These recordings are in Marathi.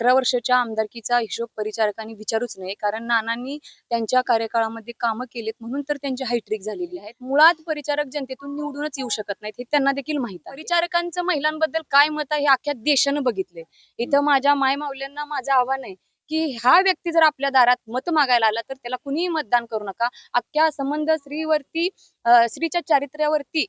अकरा वर्षाच्या आमदारकीचा हिशोब परिचारकांनी विचारूच नये. कारण नानांनी त्यांच्या कार्यकाळामध्ये कामं केलेत म्हणून तर त्यांची हायट्रिक झालेली आहेत मुळात परिचारक जनतेतून निवडूनच येऊ शकत नाहीत हे त्यांना देखील माहीत आहे. परिचारकांचं महिलांबद्दल काय मत आहे हे अख्ख्या देशानं बघितले इथं माझ्या माय माऊल्यांना माझं आव्हान आहे की हा व्यक्ती जर आपल्या दारात मत मागायला आला तर त्याला कुणीही मतदान करू नका. अख्ख्या संबंध स्त्रीवरती स्त्रीच्या चारित्र्यावरती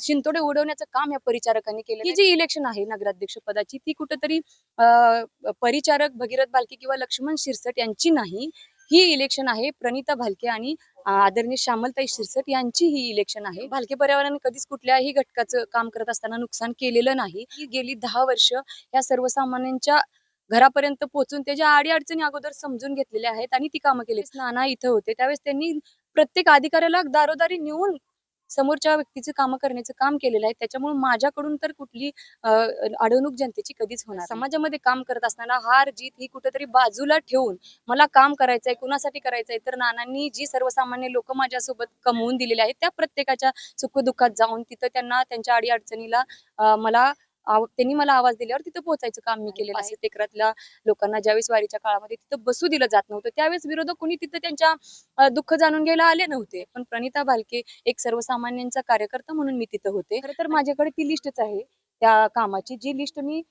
शिंतोडे उडवण्याचं काम या परिचारकांनी केलं ही जी इलेक्शन आहे नगराध्यक्ष पदाची ती कुठंतरी अं, परिचारक भगीरथ भालके किंवा लक्ष्मण शिरसट यांची नाही. ही इलेक्शन आहे प्रणिता भालके आणि आदरणीय श्यामलताई शिरसट यांची ही इलेक्शन आहे. भालके पर्यावरणाने कधीच कुठल्याही घटकाचं काम करत असताना नुकसान केलेलं नाही. ही गेली दहा वर्ष या सर्वसामान्यांच्या घरापर्यंत पोहोचून त्याच्या आडी अडचणी अगोदर समजून घेतलेल्या आहेत आणि ती कामं केली. नाना इथं होते. त्यावेळेस त्यांनी प्रत्येक अधिकाऱ्याला दारोदारी नेऊन समोरच्या व्यक्तीचं कामं करण्याचं काम केलेलं आहे. त्याच्यामुळे माझ्याकडून तर कुठली अडवणूक जनतेची कधीच होणार समाजामध्ये काम करत असताना हार जीत ही कुठेतरी बाजूला ठेवून मला काम करायचंय कुणासाठी करायचंय तर नानांनी जी सर्वसामान्य लोक माझ्यासोबत कमवून दिलेले आहेत त्या प्रत्येकाच्या सुखदुःखात जाऊन तिथं त्यांना त्यांच्या अडीअडचणीला मला त्यांनी मला आवाज दिल्यावर तिथं पोहोचायचं काम मी केलेलं. आहे तेकरातल्या लोकांना ज्यावेळेस वारीच्या काळामध्ये तिथं बसू दिलं जात नव्हतं त्यावेळेस विरोधक कोणी तिथं त्यांच्या दुःख जाणून घ्यायला आले नव्हते. पण प्रणिता भालके एक सर्वसामान्यांचा कार्यकर्ता म्हणून मी तिथं होते. खरं तर माझ्याकडे ती लिस्टच आहे. त्या कामाची जी लिस्ट मी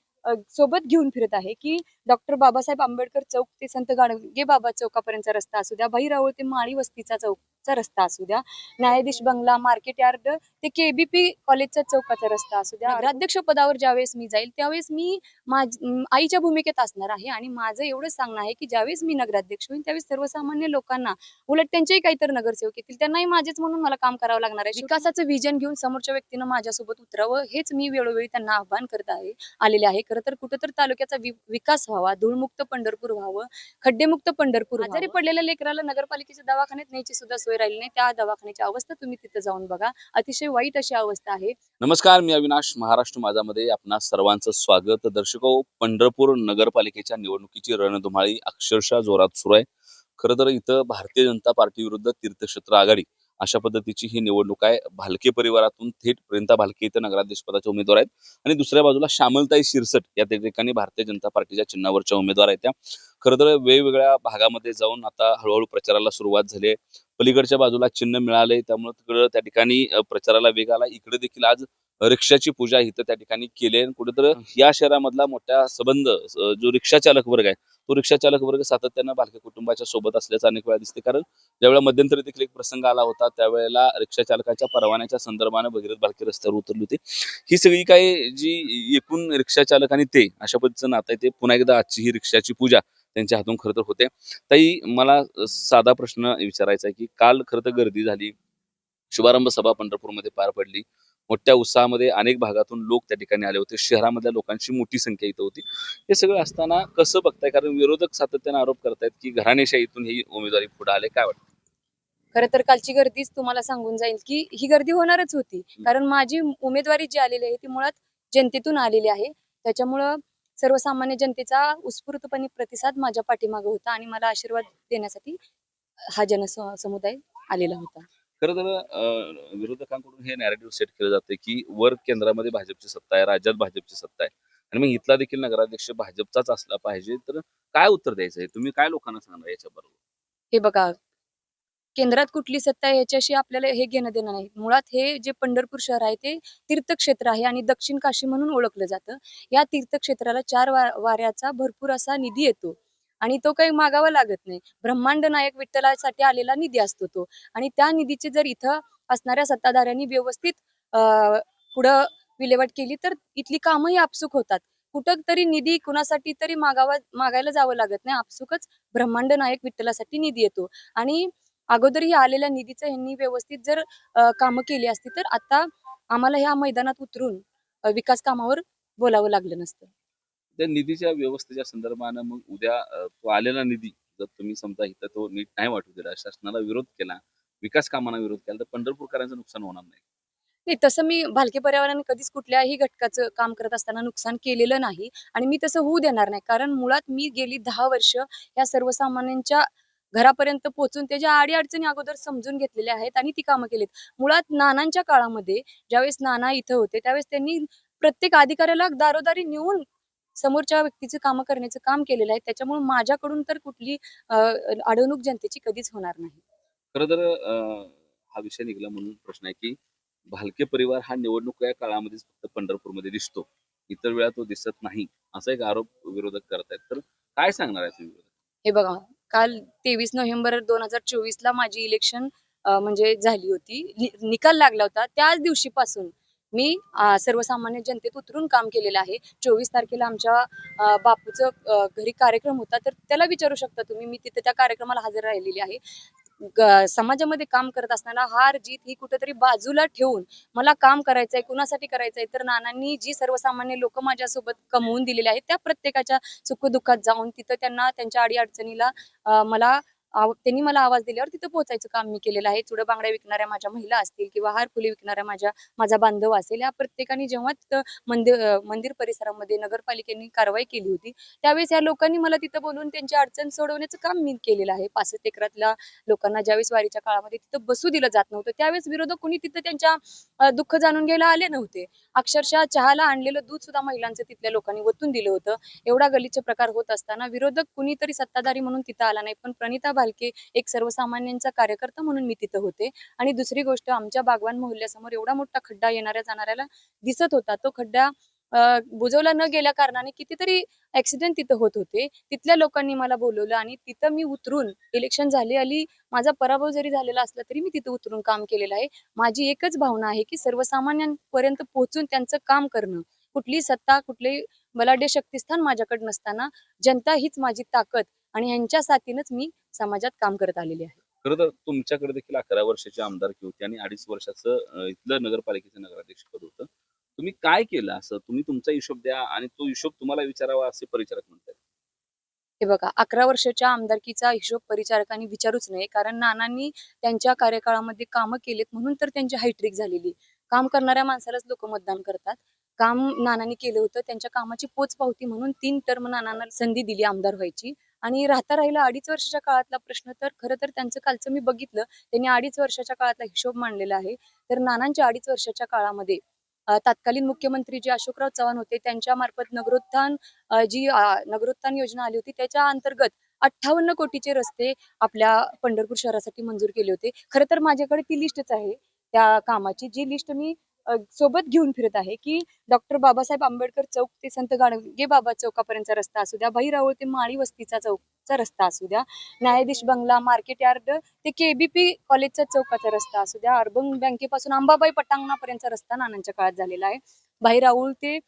सोबत घेऊन फिरत आहे की डॉक्टर बाबासाहेब आंबेडकर चौक ते संत गाडगे बाबा चौकापर्यंतचा रस्ता असू द्या भैरावळ ते माळी वस्तीचा चौकचा रस्ता असू द्या न्यायाधीश बंगला मार्केट यार्ड ते केबीपी कॉलेजच्या चौकाचा रस्ता असू द्या नगराध्यक्ष पदावर ज्यावेळेस मी जाईल त्यावेळेस मी माझ आईच्या भूमिकेत असणार आहे आणि माझं एवढंच सांगणं आहे की ज्यावेळेस मी नगराध्यक्ष होईल त्यावेळेस सर्वसामान्य लोकांना उलट त्यांचेही काहीतरी नगरसेवक येतील त्यांनाही माझेच म्हणून मला काम करावं लागणार आहे. विकासाचं विजन घेऊन समोरच्या व्यक्तीनं माझ्यासोबत उतरावं हेच मी वेळोवेळी त्यांना आव्हान करत आहे आलेले आहे. खरं तर कुठं तर तालुक्याचा विकास व्हावा धूळमुक्त पंढरपूर व्हावं खड्डेमुक्त पंढरपूर. आजारी पडलेल्या लेकराला नगरपालिकेच्या दवाखान्यात न्यायची सुद्धा सोय राहिली नाही. त्या दवाखान्याची अवस्था तुम्ही तिथं जाऊन बघा. अतिशय वाईट अशी अवस्था आहे. नमस्कार मी अविनाश महाराष्ट्र माझामध्ये आपणा सर्वांचं स्वागत. दर्शको पंढरपूर नगरपालिकेच्या निवडणुकीची रणधुमाळी अक्षरशः जोरात सुरू आहे. खरं तर इथं भारतीय जनता पार्टी विरुद्ध तीर्थक्षेत्र आघाडी अशा पद्धतीची ही निवडणूक आहे. भालके परिवारातून थेट प्रियंका भालके इथं नगराध्यक्ष पदाचे उमेदवार आहेत. आणि दुसऱ्या बाजूला श्यामलताई शिरसट या त्या ठिकाणी भारतीय जनता पार्टीच्या चिन्हावरच्या उमेदवार आहेत त्या. खरं तर वेगवेगळ्या भागामध्ये जाऊन आता हळूहळू प्रचाराला सुरुवात झाली आहे. पलीकडच्या बाजूला चिन्ह मिळालंय. त्यामुळे तिकडं त्या ठिकाणी प्रचाराला वेग आला. इकडे देखील आज रिक्षाची पूजा इथं त्या ठिकाणी केली आहे. कुठेतरी या शहरामधला मोठा संबंध जो रिक्षा चालक वर्ग आहे तो रिक्षा चालक वर्ग सातत्यानं भालके कुटुंबाच्या सोबत असल्याचं अनेक वेळा दिसते. कारण ज्यावेळेला मध्यंतरी देखील एक प्रसंग आला होता त्यावेळेला रिक्षा चालकाच्या परवान्याच्या संदर्भानं भगीरथ भालके रस्त्यावर उतरली होती. ही सगळी काही जी एकूण रिक्षा चालक आणि ते अशा पद्धतीचं नातं आहे ते पुन्हा एकदा आजची ही रिक्षाची पूजा त्यांच्या हातून खरं तर होते. ताई मला साधा प्रश्न विचारायचा आहे की काल खरं तर गर्दी झाली शुभारंभ सभा पंढरपूरमध्ये पार पडली. मोठ्या उत्साहामध्ये अनेक भागातून लोक त्या ठिकाणी आले होते. शहरामधल्या लोकांची मोठी संख्या इथं होती. हे सगळं असताना कसं बघताय? कारण विरोधक सातत्याने आरोप करतायत की घराणेशाहीतून ही उमेदवारी पुढे आले. काय वाटतं? खरं तर कालची गर्दीच तुम्हाला सांगून जाईल की ही गर्दी होणारच होती. कारण माझी उमेदवारी जी आलेली आहे ती मुळात जनतेतून आलेली आहे. त्याच्यामुळं सर्वसामान्य जनतेचा उत्स्फूर्तपणे प्रतिसाद माझ्या पाठीमागे होता आणि मला आशीर्वाद देण्यासाठी हा जनसमुदाय आलेला होता. खरं तर विरोधकांकडून हे नॅरेटिव्ह सेट केलं जातं की वर केंद्रामध्ये भाजपची सत्ता आहे राज्यात भाजपची सत्ता आहे. आणि मग इथला देखील नगराध्यक्ष भाजपचाच असला पाहिजे तर काय उत्तर द्यायचं आहे? तुम्ही काय लोकांना सांगणार याच्या बरोबर हे बघा केंद्रात कुठली सत्ता आहे याच्याशी आपल्याला हे घेणं देणं नाही. मुळात हे जे पंढरपूर शहर आहे ते तीर्थक्षेत्र आहे आणि दक्षिण काशी म्हणून ओळखलं जातं. या तीर्थक्षेत्राला चार वा वाऱ्याचा भरपूर असा निधी येतो. आणि तो काही मागावा लागत नाही. ब्रह्मांड नायक विठ्ठलासाठी आलेला निधी असतो तो. आणि त्या निधीची जर इथं असणाऱ्या सत्ताधाऱ्यांनी व्यवस्थित अं, पुढं विल्हेवाट केली तर इथली कामंही आपसूक होतात. कुठं तरी निधी कुणासाठी तरी मागावा मागायला जावं लागत नाही. आपसुकच ब्रह्मांड नायक विठ्ठलासाठी निधी येतो. आणि अगोदर आलेल्या निधीचं यांनी व्यवस्थित जर कामं केली असती तर आता आम्हाला ह्या मैदानात उतरून विकास कामावर बोलावं लागलं नसतं. त्या निधीच्या व्यवस्थेच्या संदर्भानं मग उद्या तो आलेला निधी जर तुम्ही समजा इथं तो नीट नाही वाटू दिला शासनाला विरोध केला विकास कामांना विरोध केला तर पंढरपूरकरांचं नुकसान होणार नाही. नाही तसं मी भालके पर्यावरण कधीच कुठल्याही घटकाचं काम करत असताना नुकसान केलेलं नाही आणि मी तसं होऊ देणार नाही. कारण मुळात मी गेली दहा वर्ष या सर्वसामान्यांच्या घरापर्यंत पोहोचून त्याच्या आडी अडचणी अगोदर समजून घेतलेल्या आहेत आणि ती कामं केलीत. मुळात नानांच्या काळामध्ये ज्यावेळेस नाना इथं होते त्यावेळेस त्यांनी प्रत्येक अधिकाऱ्याला दारोदारी नेऊन समोरच्या व्यक्तीचे कामं करण्याचं काम केलेलं आहे. त्याच्यामुळे माझ्याकडून तर कुठली अडवणूक जनतेची कधीच होणार नाही. खरं तर हा विषय निघाला म्हणून प्रश्न आहे की भालके परिवार हा निवडणुका या काळामध्येच फक्त पंढरपूरमध्ये दिसतो. इतर वेळा तो दिसत नाही. असा एक आरोप विरोधक करतायत. तर काय सांगणार आहे तुम्ही हे बघा काल तेवीस नोव्हेंबर दोन हजार चोवीस ला माझी इलेक्शन म्हणजे झाली होती. निकाल लागला होता. त्याच दिवशीपासून मी सर्वसामान्य जनतेत उतरून काम केलेलं आहे. चोवीस तारखेला आमच्या बापूचं घरी कार्यक्रम होता. तर त्याला विचारू शकता तुम्ही मी तिथे त्या कार्यक्रमाला हजर राहिलेली आहे. समाजामध्ये काम करत असताना हार जीत ही कुठेतरी बाजूला ठेवून मला काम करायचंय कुणासाठी करायचंय तर नानांनी जी सर्वसामान्य लोक माझ्यासोबत कमवून दिलेले आहेत त्या प्रत्येकाच्या सुखदुःखात जाऊन तिथं त्यांना त्यांच्या अडीअडचणीला मला त्यांनी मला आवाज दिल्यावर तिथं पोहोचायचं काम मी केलेलं आहे. चुडं बांगड्या विकणाऱ्या माझ्या महिला असतील किंवा हार फुले विकणाऱ्या माझ्या माझा बांधव असेल या प्रत्येकाने जेव्हा तिथं मंदिर मंदिर परिसरामध्ये नगरपालिकेने कारवाई केली होती त्यावेळेस या लोकांनी मला तिथं बोलून त्यांची अडचण सोडवण्याचं काम मी केलेलं आहे. पासष्ट एकरातल्या लोकांना ज्यावेळेस वारीच्या काळामध्ये तिथं बसू दिलं जात नव्हतं त्यावेळेस विरोधक कोणी तिथं त्यांच्या दुःख जाणून घ्यायला आले नव्हते. अक्षरशः चहाला आणलेलं दूध सुद्धा महिलांचं तिथल्या लोकांनी वतून दिलं होतं. एवढा गलीचे प्रकार होत असताना विरोधक कुणीतरी सत्ताधारी म्हणून तिथं आला नाही पण प्रणिता भालके एक सर्वसामान्यांचा कार्यकर्ता म्हणून मी तिथं होते. आणि दुसरी गोष्ट आमच्या बागवान मोहल्ल्यासमोर एवढा मोठा खड्डा येणाऱ्या जाणाऱ्याला दिसत होता. तो खड्डा बुजवला न गेल्या कारणाने कितीतरी ऍक्सिडेंट तिथं होत होते. तिथल्या लोकांनी मला बोलवलं आणि तिथं मी उतरून इलेक्शन झाले आली. माझा पराभव जरी झालेला असला तरी मी तिथं उतरून काम केलेलं आहे. माझी एकच भावना आहे की सर्वसामान्यांपर्यंत पोहोचून त्यांचं काम करणं. कुठली सत्ता कुठली बलाढ्य शक्तिस्थान माझ्याकडे नसताना जनता हीच माझी ताकद. आणि ह्यांच्या साथीनच मी समाजात काम करत आलेली आहे. खरं तर तुमच्याकडे देखील अकरा वर्षाची आमदारकी होती आणि अडीच वर्षाचं इथलं नगरपालिकेचं नगराध्यक्ष पद होतं. तुम्ही काय केलं असं? तुम्ही तुमचा हिशोब द्या आणि तो हिशोब तुम्हाला विचारावा असे परिचारक म्हणतात हे बघा अकरा वर्षाच्या आमदारकीचा हिशोब परिचारकांनी विचारूच नये कारण नानांनी त्यांच्या कार्यकाळामध्ये कामं केलेत म्हणून तर त्यांची हायट्रिक झालेली काम करणाऱ्या माणसालाच लोक मतदान करतात. काम नानांनी केलं होतं त्यांच्या कामाची पोच पावती म्हणून तीन टर्म नानांना संधी दिली आमदार व्हायची. आणि राहता राहिला अडीच वर्षाच्या काळातला प्रश्न तर खरं तर त्यांचं कालचं मी बघितलं त्यांनी अडीच वर्षाच्या काळातला हिशोब मांडलेला आहे. तर नानांच्या अडीच वर्षाच्या काळामध्ये तत्कालीन मुख्यमंत्री जे अशोकराव चव्हाण होते त्यांच्या मार्फत नगरोत्थान जी नगरोत्थान योजना आली होती त्याच्या अंतर्गत अठ्ठावन्न कोटीचे रस्ते आपल्या पंढरपूर शहरासाठी मंजूर केले होते. खरं तर माझ्याकडे ती लिस्टच आहे त्या कामाची. जी लिस्ट मी सोबत घेऊन फिरत आहे की डॉक्टर बाबासाहेब आंबेडकर चौक ते संत गाडगे बाबा चौकापर्यंतचा रस्ता असू द्या बहिरावळ ते माळी वस्तीचा चौकचा रस्ता असू द्या न्यायाधीश बंगला मार्केट यार्ड ते केबीपी कॉलेजचा चौकाचा रस्ता असू द्या अर्बन बँकेपासून अंबाबाई पटांगणापर्यंतचा रस्ता नानांच्या काळात झालेला आहे बाहिराऊळ ते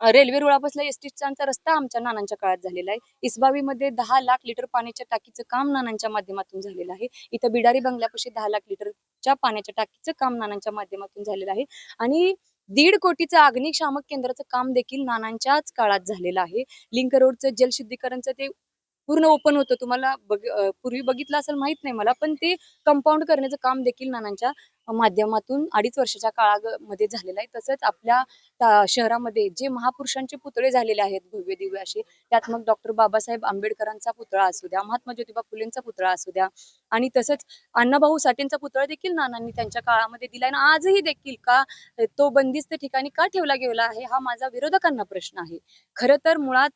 रेल्वे रुळापासला एस टी स्टँडचा रस्ता आमच्या नानांच्या काळात झालेला आहे इसबावीमध्ये दहा लाख लिटर पाण्याच्या टाकीचं काम नानांच्या माध्यमातून झालेलं आहे इथं बिडारी बंगल्यापाशी दहा लाख लिटर च्या पाण्याच्या टाकीचं काम नानांच्या माध्यमातून झालेलं आहे. आणि दीड कोटीचं अग्निशामक केंद्राचं काम देखील नानांच्याच काळात झालेलं आहे. लिंक रोडचं जलशुद्धीकरणचं ते पूर्ण ओपन होतं. तुम्हाला बग पूर्वी बघितलं असेल माहीत नाही मला पण ते कंपाऊंड करण्याचं काम देखील नानांच्या माध्यमातून अडीच वर्षाच्या काळामध्ये झालेलं आहे. तसंच आपल्या शहरामध्ये जे महापुरुषांचे पुतळे झालेले आहेत भव्य दिव्य असे त्यात मग डॉक्टर बाबासाहेब आंबेडकरांचा पुतळा असू द्या महात्मा ज्योतिबा फुलेंचा पुतळा असू द्या आणि तसंच अण्णाभाऊ साठेंचा पुतळा देखील नानांनी त्यांच्या काळामध्ये दिलाय आणि आजही देखील का तो बंदिस्त ठिकाणी का ठेवला गेला आहे हा माझा विरोधकांना प्रश्न आहे. खरं तर मुळात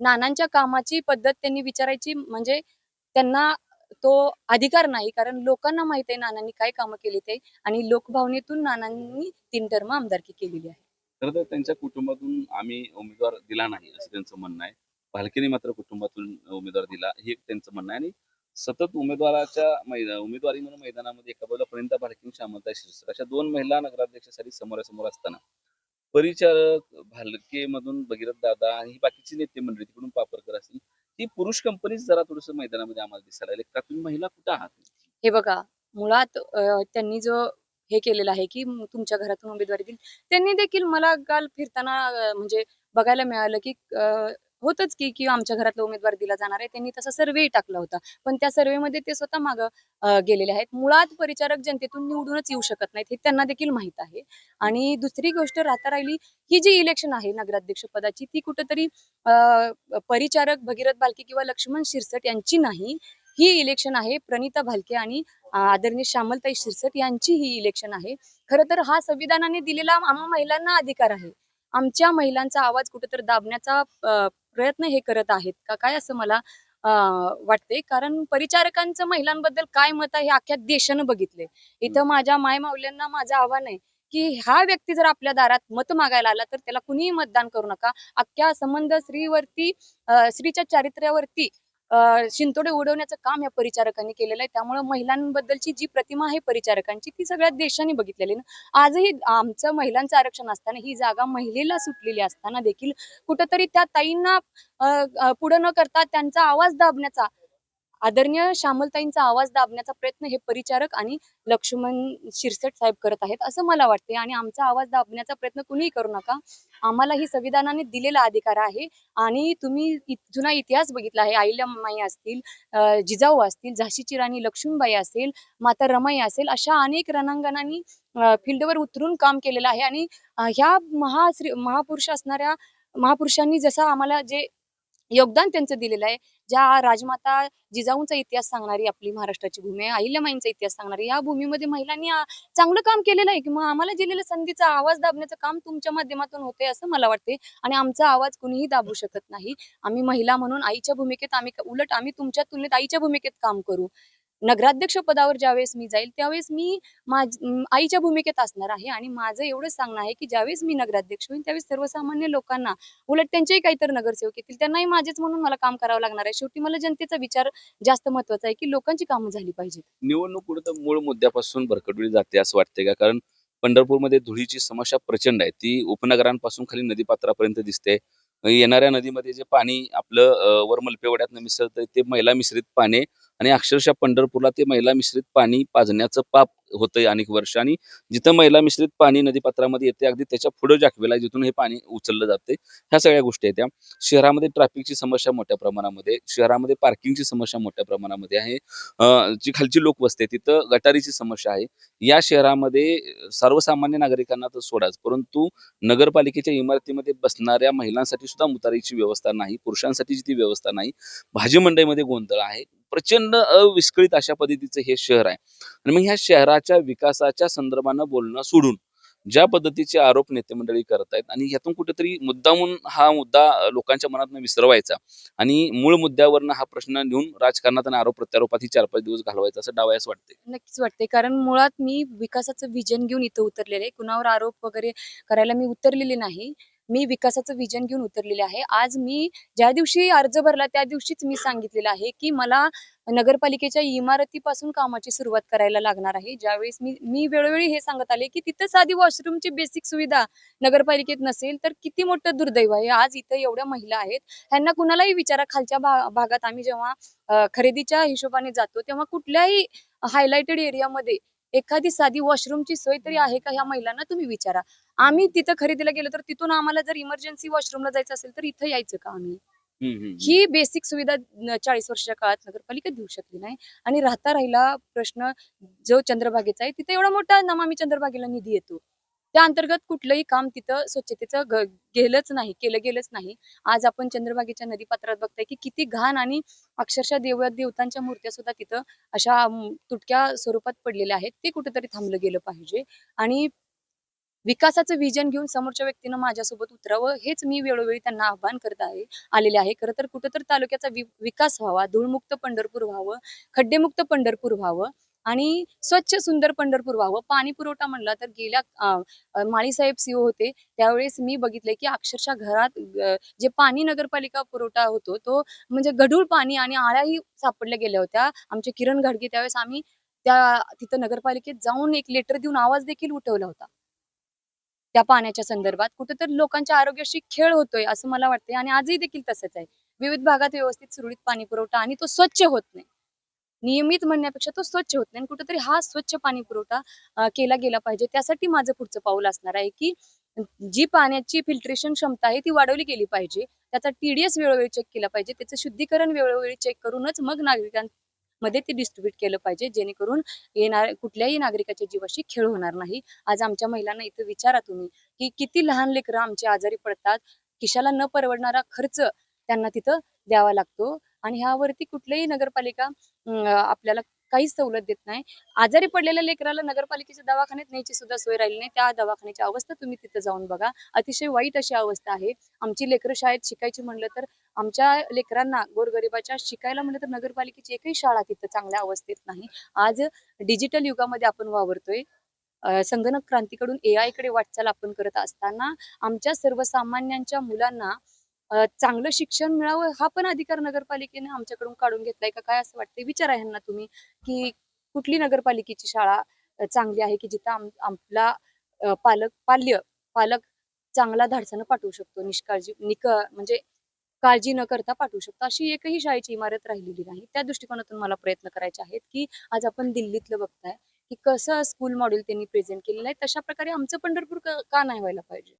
नानांच्या कामाची पद्धत त्यांनी विचारायची म्हणजे त्यांना तो अधिकार नाही. कारण लोकांना माहीत आहे नानांनी काय कामं केली ते आणि लोकभावनेतून नानांनी तीन टर्म आमदारकी केलेली आहे. खरं तर त्यांच्या कुटुंबातून आम्ही उमेदवार दिला नाही असं त्यांचं म्हणणं आहे. भालकेने मात्र कुटुंबातून उमेदवार दिला हे त्यांचं म्हणणं आहे. आणि सतत उमेदवाराच्या मैदान उमेदवारी म्हणून मैदानामध्ये एका बाजूला पर्यंत भालके शामलता शिरसट अशा दोन महिला नगराध्यक्षासाठी समोरासमोर असताना परिचारक भालके मधून भगीरथ दादा आणि बाकीची नेते मंडळी तिकडून पापरकर असतील ती पुरुष कंपनीच जरा थोडस मैदानामध्ये आम्हाला दिसायला आले का तुम्ही महिला कुठं आहात? हे बघा मुळात अं, त्यांनी जो हे केलेलं आहे की म- तुमच्या घरातून उमेदवारी दिली त्यांनी देखील मला काल फिरताना अं, म्हणजे बघायला मिळालं की अं, होतच की की आमच्या घरातला उमेदवार दिला जाणार आहे. त्यांनी तसा सर्वेही टाकला होता. पण त्या सर्वेमध्ये ते स्वतः माग गेलेले आहेत. मुळात परिचारक जनतेतून निवडूनच येऊ शकत नाहीत हे त्यांना देखील माहीत आहे. आणि दुसरी गोष्ट राहता राहिली ही जी इलेक्शन आहे नगराध्यक्ष पदाची ती कुठंतरी परिचारक भगीरथ बालके किंवा लक्ष्मण शिरसट यांची नाही. ही इलेक्शन आहे प्रणिता भालके आणि आदरणीय श्यामलताई शिरसट यांची ही इलेक्शन आहे. खरं तर हा संविधानाने दिलेला आम्हा महिलांना अधिकार आहे. आमच्या महिलांचा आवाज कुठेतरी दाबण्याचा प्रयत्न हे करत आहेत का? काय असं मला वाटते कारण परिचारकांचं महिलांबद्दल काय मत आहे हे अख्ख्या देशानं बघितले इथं माझ्या माय माऊल्यांना माझं आव्हान आहे की हा व्यक्ती जर आपल्या दारात मत मागायला आला तर त्याला कुणीही मतदान करू नका. अख्ख्या संबंध स्त्रीवरती स्त्रीच्या चारित्र्यावरती शिंतोडे उडवण्याचं काम या परिचारकांनी केलेलं आहे. त्यामुळे महिलांबद्दलची जी प्रतिमा आहे परिचारकांची ती सगळ्या देशाने बघितलेली ना आजही आमचं महिलांचं आरक्षण असताना ही जागा महिलेला सुटलेली असताना देखील कुठंतरी त्या ताईंना पुढं न करता त्यांचा आवाज दाबण्याचा आदरणीय श्यामलताईंचा आवाज दाबण्याचा प्रयत्न हे परिचारक आणि लक्ष्मण शिरसट साहेब करत आहेत असं मला वाटते आणि आमचा आवाज दाबण्याचा प्रयत्न कुणीही करू नका. आम्हाला ही संविधानाने दिलेला अधिकार आहे. आणि तुम्ही जुना इतिहास बघितला आहे. अहिल्यामाई असतील जिजाऊ असतील झाशीची राणी लक्ष्मीबाई असेल माता रमाई असेल अशा अनेक रणांगणांनी फील्डवर उतरून काम केलेलं आहे. आणि ह्या महाश्री महापुरुष असणाऱ्या महापुरुषांनी जसं आम्हाला जे योगदान त्यांचं दिलेलं आहे ज्या राजमाता जिजाऊंचा इतिहास सांगणारी आपली महाराष्ट्राची भूमी आहे अहिल्यामाईंचा इतिहास सांगणारी या भूमीमध्ये महिलांनी चांगलं काम केलेलं आहे की मग आम्हाला दिलेल्या संधीचा आवाज दाबण्याचं काम तुमच्या माध्यमातून होते असं मला वाटते आणि आमचा आवाज कुणीही दाबू शकत नाही. आम्ही महिला म्हणून आईच्या भूमिकेत आम्ही उलट आम्ही तुमच्या तुलनेत आईच्या भूमिकेत काम करू. नगराध्यक्ष पदावर ज्यावेळेस मी जाईल त्यावेळेस मी माझ आईच्या भूमिकेत असणार आहे आणि माझं एवढंच सांगणं आहे की ज्यावेळेस मी नगराध्यक्ष होईल त्यावेळेस सर्वसामान्य लोकांना उलट त्यांचेही काहीतरी नगरसेवक येतील त्यांनाही माझेच म्हणून मला काम करावं लागणार आहे. शेवटी मला जनतेचा विचार जास्त महत्त्वाचा आहे की लोकांची कामं झाली पाहिजेत. निवडणूक कुठं मूळ मुद्द्यापासून भरकटली जाते असं वाटतंय का? कारण पंढरपूरमध्ये धुळीची समस्या प्रचंड आहे. ती उपनगरांपासून खाली नदीपात्रापर्यंत दिसते. येणाऱ्या नदीमध्ये जे पाणी आपलं अं, वर मलपेवड्यातनं मिसळतं ते महिला मिश्रित पाणी आणि अक्षरशः पंढरपूरला ते महिला मिश्रित पाणी पाजण्याचं पाप होतंय अनेक वर्ष. आणि जिथं महिला मिश्रित पाणी नदीपात्रामध्ये येते अगदी त्याच्या पुढे जाकवेला जिथून हे पाणी उचललं जाते ह्या सगळ्या गोष्टी आहेत त्या. शहरामध्ये ट्रॅफिकची समस्या मोठ्या प्रमाणामध्ये शहरामध्ये पार्किंगची समस्या मोठ्या प्रमाणामध्ये आहे. जी खालची लोक वसते तिथं गटारीची समस्या आहे. या शहरामध्ये सर्वसामान्य नागरिकांना तर सोडाच परंतु नगरपालिकेच्या इमारतीमध्ये बसणाऱ्या महिलांसाठी सुद्धा मुतारीची व्यवस्था नाही पुरुषांसाठीची ती व्यवस्था नाही. भाजी मंडईमध्ये गोंधळ आहे. प्रचंड अविस्कळीत अशा पद्धतीचं हे शहर आहे. आणि मग ह्या शहराच्या विकासाच्या संदर्भानं बोलणं सोडून ज्या पद्धतीचे आरोप नेते मंडळी करत आहेत आणि ह्यातून कुठेतरी मुद्दामून हा मुद्दा लोकांच्या मनातून विसरवायचा आणि मूळ मुद्द्यावरनं हा प्रश्न नेऊन राजकारणात आणि आरोप प्रत्यारोपात ही चार पाच दिवस घालवायचा असं डावायस वाटते नक्कीच वाटते कारण मुळात मी विकासाचं विजन घेऊन इथं उतरलेले कुणावर आरोप वगैरे करायला मी उतरलेले नाही. मी विकासाचं विजन घेऊन उतरलेले आहे. आज मी ज्या दिवशी अर्ज भरला त्या दिवशीच मी सांगितलेलं आहे की मला नगरपालिकेच्या इमारतीपासून कामाची सुरुवात करायला लागणार आहे. ज्यावेळेस मी मी वेळोवेळी हे सांगत आले की तिथं साधी वॉशरूमची बेसिक सुविधा नगरपालिकेत नसेल तर किती मोठं दुर्दैव आहे. आज इथं एवढ्या महिला आहेत ह्यांना कुणालाही विचारा खालच्या भा- भागात आम्ही जेव्हा खरेदीच्या हिशोबाने जातो तेव्हा कुठल्याही हायलाइटेड एरियामध्ये एखादी साधी वॉशरूमची सोय तरी आहे का ह्या महिलांना तुम्ही विचारा. आम्ही तिथं खरेदीला गेलो तर तिथून आम्हाला जर इमर्जन्सी वॉशरूमला जायचं असेल तर इथं यायचं का आम्ही. ही बेसिक सुविधा चाळीस वर्षाच्या काळात नगरपालिका देऊ शकली नाही. आणि राहता राहिला प्रश्न जो चंद्रभागेचा आहे तिथे एवढा मोठा नमामी चंद्रभागेला निधी येतो. त्या अंतर्गत कुठलंही काम तिथं स्वच्छतेचं गेलंच नाही केलं गेलंच नाही. आज आपण चंद्रभागेच्या नदीपात्रात बघताय की किती घाण आणि अक्षरशः देव देवतांच्या मूर्त्या सुद्धा तिथं अशा तुटक्या स्वरूपात पडलेल्या आहेत. ते कुठेतरी थांबलं गेलं पाहिजे. आणि विकासाचं विजन घेऊन समोरच्या व्यक्तीनं माझ्यासोबत उतरावं हेच मी वेळोवेळी त्यांना आव्हान करत आहे आलेले आहे. खरं तर कुठंतरी तालुक्याचा विकास व्हावा धूळमुक्त पंढरपूर व्हावं खड्डेमुक्त पंढरपूर व्हावं आणि स्वच्छ सुंदर पंढरपूर व्हावं. पाणी पुरवठा म्हणला तर गेल्या माळीसाहेब सीओ होते. त्यावेळेस मी बघितले की अक्षरशः घरात जे पाणी नगरपालिका पुरवठा होतो तो म्हणजे गढूळ पाणी आणि आळ्याही सापडल्या गेल्या होत्या. आमचे किरण घाडगे त्यावेळेस आम्ही त्या तिथं नगरपालिकेत जाऊन एक लेटर देऊन आवाज देखील उठवला होता. त्या पाण्याच्या संदर्भात कुठेतरी लोकांच्या आरोग्याशी खेळ होतोय असं मला वाटतंय. आणि आजही देखील तसंच आहे. विविध भागात व्यवस्थित सुरळीत पाणी पुरवठा आणि तो स्वच्छ होत नाही. नियमित म्हणण्यापेक्षा तो स्वच्छ होत नाही. आणि कुठेतरी हा स्वच्छ पाणी पुरवठा केला गेला पाहिजे. त्यासाठी माझं पुढचं पाऊल असणार आहे की जी पाण्याची फिल्ट्रेशन क्षमता आहे ती वाढवली गेली पाहिजे. त्याचा टीडीएस वेळोवेळी चेक केला पाहिजे. त्याचं शुद्धीकरण वेळोवेळी चेक करूनच मग नागरिकां मध्ये ते डिस्ट्रीब्युट केलं पाहिजे जेणेकरून येणार कुठल्याही नागरिकाच्या जीवाशी खेळ होणार नाही. आज आमच्या महिलांना इथं विचारा तुम्ही की किती लहान लेकरं आमचे आजारी पडतात खिशाला न परवडणारा खर्च त्यांना तिथं द्यावा लागतो. आणि ह्यावरती कुठल्याही नगरपालिका आपल्याला काहीच सवलत देत नाही. आजारी पडलेल्या लेकराला नगरपालिकेच्या दवाखान्यात न्यायची सुद्धा सोय राहिली नाही. त्या दवाखान्याची अवस्था तुम्ही तिथं जाऊन बघा. अतिशय वाईट अशी अवस्था आहे. आमची लेकरं शाळेत शिकायची म्हणलं तर आमच्या लेकरांना गोरगरिबाच्या शिकायला म्हणलं तर नगरपालिकेची एकही शाळा तिथं चांगल्या अवस्थेत नाही. आज डिजिटल युगामध्ये आपण वावरतोय. संगणक क्रांतीकडून ए आयकडे वाटचाल आपण करत असताना आमच्या सर्वसामान्यांच्या मुलांना चांगलं शिक्षण मिळावं हा पण अधिकार नगरपालिकेने आमच्याकडून काढून घेतलाय का काय असं वाटतंय? विचारा ह्यांना तुम्ही की कुठली नगरपालिकेची शाळा चांगली आहे की जिथं आपला पालक पाल्य पालक चांगला धाडसानं पाठवू शकतो निष्काळजी निक म्हणजे काळजी न करता पाठवू शकतो अशी एकही शाळेची इमारत राहिलेली नाही. त्या दृष्टिकोनातून मला प्रयत्न करायचे आहेत की आज आपण दिल्लीतलं बघताय की कसं स्कूल मॉडेल त्यांनी प्रेझेंट केलेलं आहे तशा प्रकारे आमचं पंढरपूर का नाही व्हायला पाहिजे?